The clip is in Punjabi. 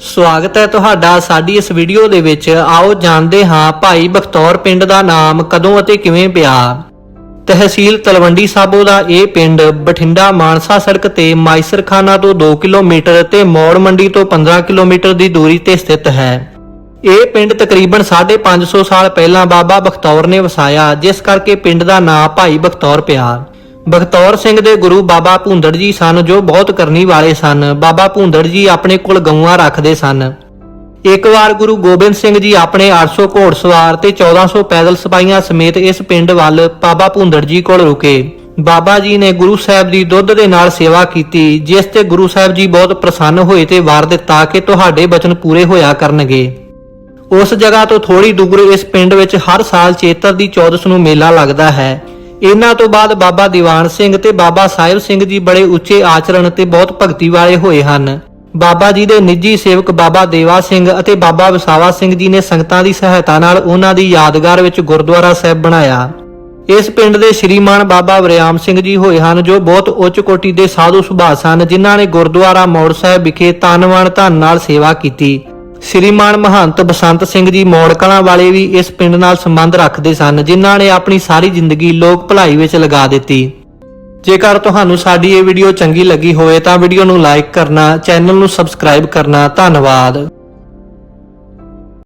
ਸਵਾਗਤ ਹੈ ਤੁਹਾਡਾ ਸਾਡੀ ਇਸ ਵੀਡੀਓ ਦੇ ਵਿੱਚ। ਆਓ ਜਾਣਦੇ ਹਾਂ ਭਾਈ ਬਖਤੌਰ ਪਿੰਡ ਦਾ ਨਾਮ ਕਦੋਂ ਅਤੇ ਕਿਵੇਂ ਪਿਆ। ਤਹਿਸੀਲ ਤਲਵੰਡੀ ਸਾਬੋ ਦਾ ਇਹ ਪਿੰਡ ਬਠਿੰਡਾ ਮਾਨਸਾ ਸੜਕ ਤੇ ਮਾਈਸਰਖਾਨਾ ਤੋਂ 2 ਕਿਲੋਮੀਟਰ ਤੇ ਮੌੜ ਮੰਡੀ ਤੋਂ 15 ਕਿਲੋਮੀਟਰ ਦੀ ਦੂਰੀ ਤੇ ਸਥਿਤ ਹੈ। ਇਹ ਪਿੰਡ ਤਕਰੀਬਨ 550 ਸਾਲ ਪਹਿਲਾਂ ਬਾਬਾ ਬਖਤੌਰ ਨੇ ਵਸਾਇਆ, ਜਿਸ ਕਰਕੇ ਪਿੰਡ ਦਾ ਨਾਂ ਭਾਈ ਬਖਤੌਰ ਪਿਆ। ਬਖਤੌਰ ਸਿੰਘ ਦੇ ਗੁਰੂ ਬਾਬਾ ਭੁੰਦੜ ਜੀ ਸਨ, ਜੋ ਬਹੁਤ ਕਰਨੀ ਵਾਲੇ ਸਨ। ਬਾਬਾ ਭੁੰਦੜ ਜੀ ਆਪਣੇ ਕੋਲ ਗਊਆਂ ਰੱਖਦੇ ਸਨ। ਇੱਕ ਵਾਰ ਗੁਰੂ ਗੋਬਿੰਦ ਸਿੰਘ ਜੀ ਆਪਣੇ 800 ਘੋੜਸਵਾਰ ਤੇ 1400 ਪੈਦਲ ਸਿਪਾਹੀਆਂ ਸਮੇਤ ਇਸ ਪਿੰਡ ਵੱਲ ਬਾਬਾ ਭੁੰਦੜ ਜੀ ਕੋਲ ਰੁਕੇ। ਬਾਬਾ ਜੀ ਨੇ ਗੁਰੂ ਸਾਹਿਬ ਦੀ ਦੁੱਧ ਦੇ ਨਾਲ ਸੇਵਾ ਕੀਤੀ, ਜਿਸ ਤੇ ਗੁਰੂ ਸਾਹਿਬ ਜੀ ਬਹੁਤ ਪ੍ਰਸੰਨ ਹੋਏ ਤੇ ਵਾਰ ਦਿੱਤਾ ਕਿ ਤੁਹਾਡੇ ਬਚਨ ਪੂਰੇ ਹੋਇਆ ਕਰਨਗੇ। ਉਸ ਜਗ੍ਹਾ ਤੋਂ ਥੋੜੀ ਦੂਰ ਇਸ ਪਿੰਡ ਵਿੱਚ ਹਰ ਸਾਲ ਚੇਤਰ ਦੀ 14 ਨੂੰ ਮੇਲਾ ਲੱਗਦਾ ਹੈ। ਇਹਨਾਂ ਤੋਂ ਬਾਅਦ ਬਾਬਾ ਦੀਵਾਨ ਸਿੰਘ ਤੇ ਬਾਬਾ ਸਾਹਿਬ ਸਿੰਘ ਜੀ ਬੜੇ ਉੱਚੇ ਆਚਰਣ ਤੇ ਬਹੁਤ ਭਗਤੀ ਵਾਲੇ ਹੋਏ ਹਨ। ਬਾਬਾ ਜੀ ਦੇ ਨਿੱਜੀ ਸੇਵਕ ਬਾਬਾ ਦੇਵਾ ਸਿੰਘ ਅਤੇ ਬਾਬਾ ਵਸਾਵਾ ਸਿੰਘ ਜੀ ਨੇ ਸੰਗਤਾਂ ਦੀ ਸਹਾਇਤਾ ਨਾਲ ਉਹਨਾਂ ਦੀ ਯਾਦਗਾਰ ਵਿੱਚ ਗੁਰਦੁਆਰਾ ਸਾਹਿਬ ਬਣਾਇਆ। ਇਸ ਪਿੰਡ ਦੇ ਸ਼੍ਰੀਮਾਨ ਬਾਬਾ ਵਰਿਆਮ ਸਿੰਘ ਜੀ ਹੋਏ ਹਨ ਜੋ ਬਹੁਤ ਉੱਚ ਕੋਟੀ ਦੇ ਸਾਧੂ ਸੁਭਾਅ ਸਨ, ਜਿਨ੍ਹਾਂ ਨੇ ਗੁਰਦੁਆਰਾ ਮੌੜ ਸਾਹਿਬ ਵਿਖੇ ਤਨਵਣ ਧਨ ਨਾਲ ਸੇਵਾ ਕੀਤੀ। ਸ਼੍ਰੀਮਾਨ ਮਹੰਤ ਬਸੰਤ ਸਿੰਘ ਜੀ ਮੌੜ ਕਲਾਂ ਵਾਲੇ ਵੀ ਇਸ ਪਿੰਡ ਨਾਲ ਸੰਬੰਧ ਰੱਖਦੇ ਸਨ, ਜਿਨ੍ਹਾਂ ਨੇ ਆਪਣੀ ਸਾਰੀ ਜ਼ਿੰਦਗੀ ਲੋਕ ਭਲਾਈ ਵਿੱਚ ਲਗਾ ਦਿੱਤੀ। ਜੇਕਰ ਤੁਹਾਨੂੰ ਸਾਡੀ ਇਹ ਵੀਡੀਓ ਚੰਗੀ ਲੱਗੀ ਹੋਵੇ ਤਾਂ ਵੀਡੀਓ ਨੂੰ ਲਾਈਕ ਕਰਨਾ, ਚੈਨਲ ਨੂੰ ਸਬਸਕ੍ਰਾਈਬ ਕਰਨਾ। ਧੰਨਵਾਦ।